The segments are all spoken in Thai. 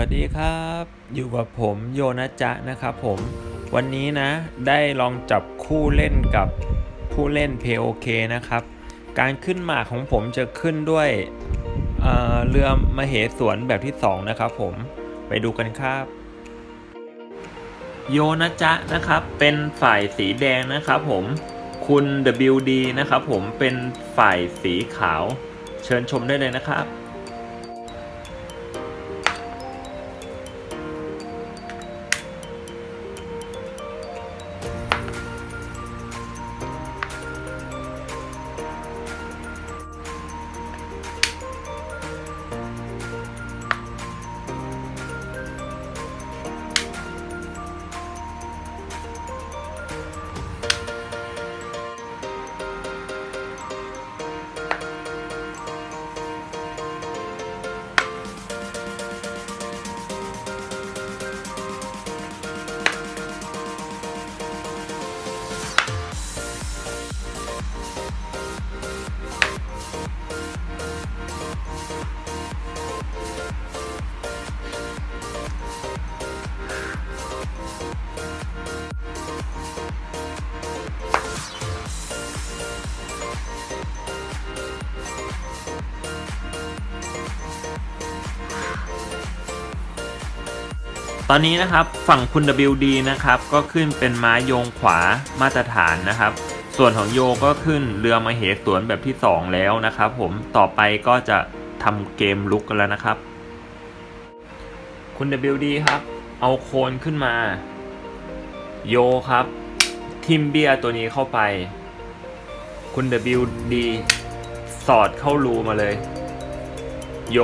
วัสดีครับ อยู่กับผมโยนะจ๊ะนะครับผม วันนี้นะได้ลองจับคู่เล่นกับผู้เล่น POK นะครับ การขึ้นหมากของผมจะขึ้นด้วยเเรือมเหสวนแบบที่ 2 นะครับผมไปดูกันครับ โยนะจ๊ะนะครับ เป็นฝ่ายสีแดงนะครับผมคุณ WD นะครับผมเป็นฝ่ายสีขาว เชิญชมได้เลยนะครับ ตอนนี้นะครับฝั่งคุณ WD นะครับก็ขึ้นเป็นม้าโยงขวามาตรฐานนะครับ ส่วนของโยก็ขึ้นเรือมาเหสวนแบบที่ 2 แล้วนะครับ ผมต่อไปก็จะทำเกมลุกกันแล้วนะครับ คุณ WD ครับ เอาโคนขึ้นมา โยครับ ทิมเบียตัวนี้เข้าไป คุณ WD สอดเข้ารูมาเลย โย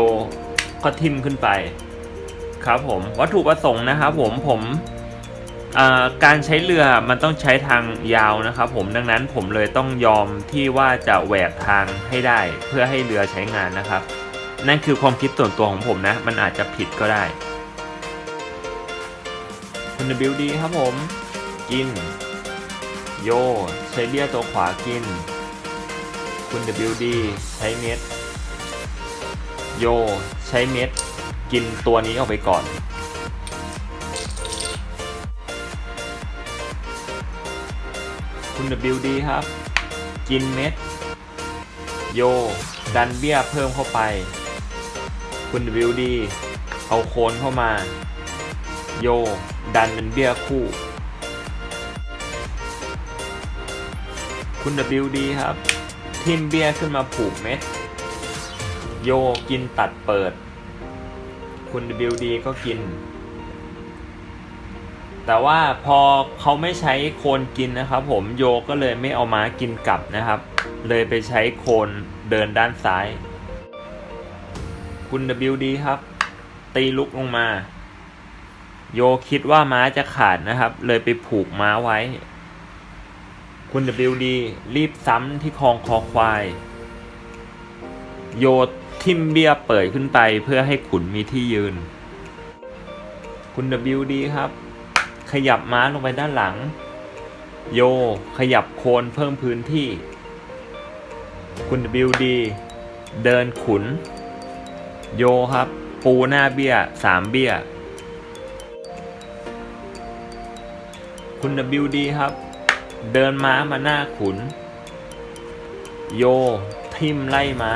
ก็ทิมขึ้นไป ครับผมวัตถุประสงค์นะครับผมผมการใช้เรือมันต้องใช้ทางยาวนะครับผมดังนั้นผมเลยต้องยอมที่ว่าจะแหวกทางให้ได้เพื่อให้เรือใช้งานนะครับ นั่นคือความคิดส่วนตัวของผมนะ มันอาจจะผิดก็ได้คุณ WD ครับผมกิน โย ใช้เลียตัวขวากิน คุณ WD ใช้เม็ด โย ใช้เม็ด กินตัวนี้ออกไปก่อน คุณ WD ครับ กินเม็ด โย ดันเบี้ยเพิ่มเข้าไป คุณ WD เอาโคนเข้ามา โย ดันเป็นเบี้ยคู่คุณ WD ครับ ทิมเบี้ยขึ้นมาผูกเม็ด โยกินตัดเปิด คุณ WD ก็กิน แต่ว่าพอเขาไม่ใช้โคนกินนะครับผมโยก็เลยไม่เอาม้ากินกลับนะครับ เลยไปใช้โคนเดินด้านซ้าย คุณ WD ครับ ตีลุกลงมา โยคิดว่าม้าจะขาดนะครับ เลยไปผูกม้าไว้ คุณ WD รีบซ้ำที่คลองคอควาย โย ทิมเบียเปิดขึ้นไปเพื่อให้ขุนมีที่ยืน คุณ WD ครับ ขยับม้าลงไปด้านหลัง โย ขยับโคนเพิ่มพื้นที่ คุณ WD เดินขุน โยครับ ปูหน้าเบี้ยสามเบี้ย คุณ WD ครับ เดินม้ามาหน้าขุน โยทิมไล่ม้า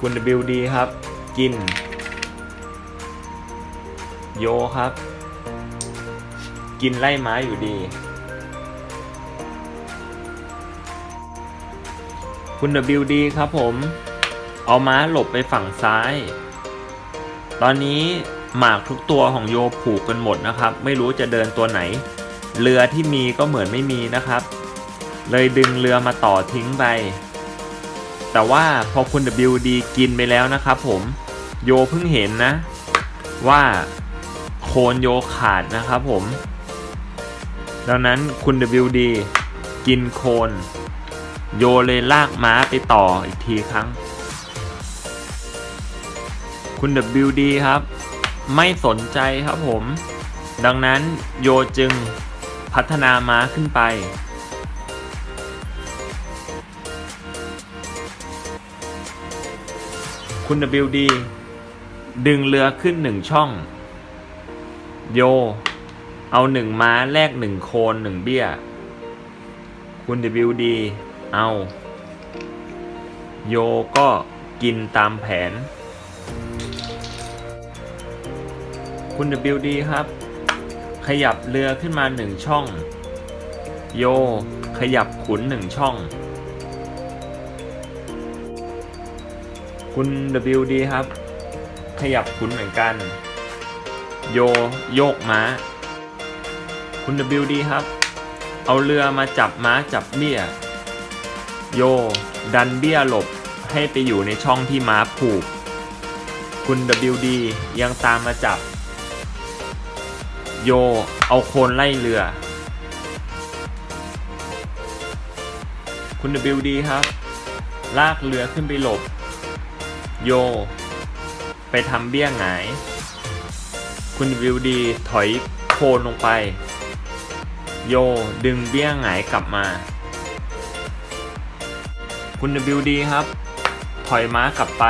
คุณ WD ครับ กิน โยครับ กินไล่ไม้อยู่ดี คุณ WD ครับผม เอาม้าหลบไปฝั่งซ้าย ตอนนี้หมากทุกตัวของโยผูกกันหมดนะครับ ไม่รู้จะเดินตัวไหน เรือที่มีก็เหมือนไม่มีนะครับ เลยดึงเรือมาต่อทิ้งไป แต่ว่าพอคุณ WD กินไปแล้วนะครับผมโยเพิ่งเห็นนะ ว่าโคนโยขาดนะครับผม ดังนั้นคุณ WD กินโคน โยเลยลากม้าไปต่ออีกทีครั้ง คุณ WD ครับ ไม่สนใจครับผม ดังนั้นโยจึงพัฒนาม้าขึ้นไป คุณ WD ดึงเรือขึ้นหนึ่งช่อง โย เอาหนึ่งม้าแลกหนึ่งโคนหนึ่งเบี้ย คุณ WD เอา โยก็กินตามแผน คุณ WD ครับ ขยับเรือขึ้นมาหนึ่งช่อง โย ขยับขุนหนึ่งช่อง คุณ WD ครับ ขยับขุนเหมือนกัน โยโยกม้า คุณ WD ครับ เอาเรือมาจับม้าจับเบี้ย โย ดันเบี้ยหลบให้ไปอยู่ในช่องที่ม้าผูก คุณ WD ยังตามมาจับ โย เอาโคนไล่เรือ คุณ WD ครับ ลากเรือขึ้นไปหลบ โย ไปทำเบี้ยหงาย คุณ WD ถอยโคนลงไป โยดึงเบี้ยหงายกลับมา คุณ WD ครับ ถอยม้ากลับไป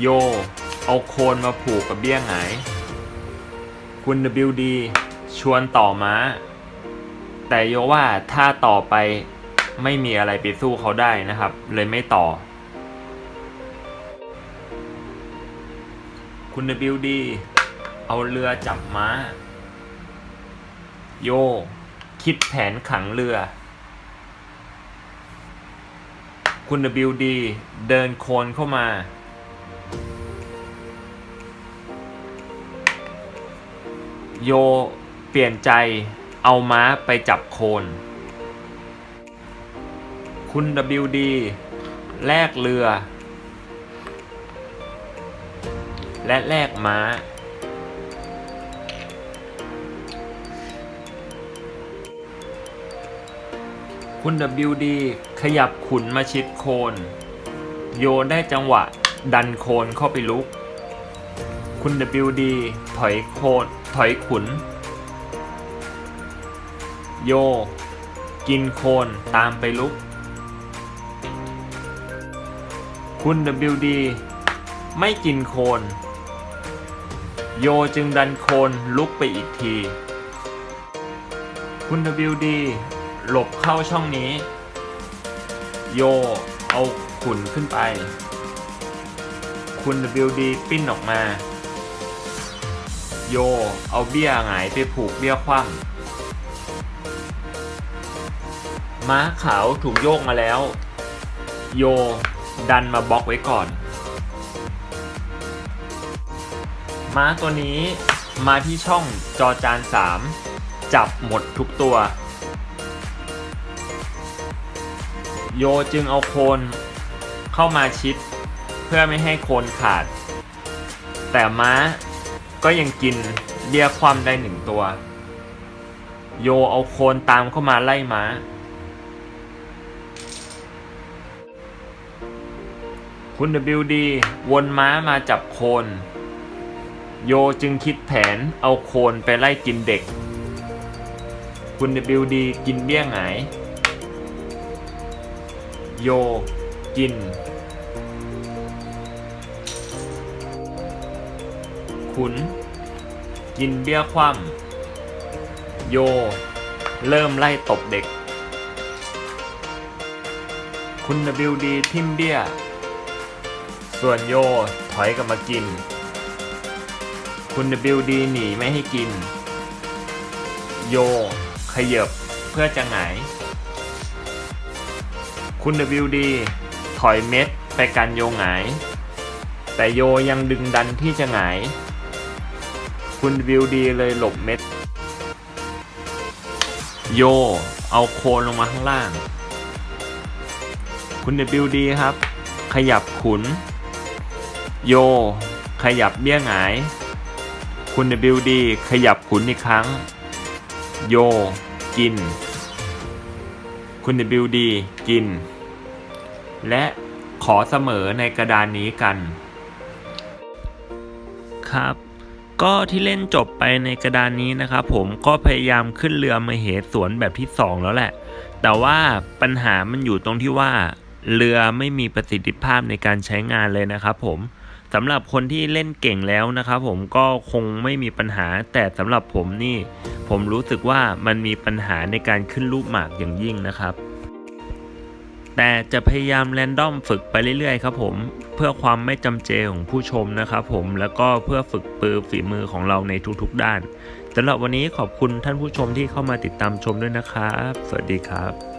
โย เอาโคนมาผูกกับเบี้ยหงาย คุณ WD ชวนต่อม้า แต่โยว่าถ้าต่อไปไม่มีอะไรไปสู้เขาได้นะครับ เลยไม่ต่อ คุณ WD เอาเรือจับม้า โย คิดแผนขังเรือ คุณ WD เดินโคนเข้ามา โย เปลี่ยนใจ เอาม้าไปจับโคน คุณ WD แลกเรือ และแลกม้า คุณ WD ขยับขุนมาชิดโคน โยได้จังหวะดันโคนเข้าไปลุก คุณ WD ถอยโคนถอยขุน โย กินโคนตามไปลุก คุณ WD ไม่กินโคน โยจึงดันโคนลุกไปอีกที คุณ WD หลบเข้าช่องนี้ โยเอาขุนขึ้นไป คุณ WD ปิ้นออกมา โยเอาเบี้ยหงายไปผูกเบี้ยคว่ำม้าขาวถูกโยกมาแล้ว โยดันมาบล็อกไว้ก่อน ม้าตัวนี้มาที่ช่องจอจาน 3 จับหมดทุกตัว โยจึงเอาโคนเข้ามาชิด เพื่อไม่ให้โคนขาด แต่ม้าก็ยังกินเบี้ยคว่ำได้หนึ่งตัว โยเอาโคนตามเข้ามาไล่ม้า คุณ WD วนม้ามาจับโคน โยจึงคิดแผนเอาโคนไปไล่กินเด็ก คุณ WD กินเบี้ยหงาย โยกิน ขุน กินเบี้ยคว่ำโย เริ่มไล่ตบเด็ก คุณ WD ทิมเบี้ย ส่วนโยถอยกลับมากิน คุณ WD หนีไม่ให้กิน โย ขยบเพื่อจะหงาย คุณ WD ถอยเม็ดไปกันโยหงาย แต่โยยังดึงดันที่จะหงาย คุณ WD เลยหลบเม็ด โย เอาโคนลงมาข้างล่าง คุณ WD ครับ ขยับขุน โยขยับเบี้ยหงาย คุณ WD ขยับขุนอีกครั้ง โย กิน คุณ WD กิน และขอเสมอในกระดานนี้กัน ครับ ก็ที่เล่นจบไปในกระดานนี้นะครับผมก็พยายามขึ้นเรือมาเหสวนแบบที่ 2 แล้วแหละ แต่ว่าปัญหามันอยู่ตรงที่ว่า เรือไม่มีประสิทธิภาพในการใช้งานเลยนะครับผม สำหรับคนที่เล่นเก่งแล้วนะครับผมก็คงไม่มีปัญหา แต่สำหรับผมนี่ ผมรู้สึกว่ามันมีปัญหาในการขึ้นรูปหมากอย่างยิ่งนะครับ แต่จะพยายามแรนดอมฝึกไปเรื่อยๆครับผมเพื่อความไม่จำเจของผู้ชมนะครับผมแล้วก็เพื่อฝึกปือฝีมือของเราในทุกๆด้านสำหรับวันนี้ขอบคุณท่านผู้ชมที่เข้ามาติดตามชมด้วยนะครับ สวัสดีครับ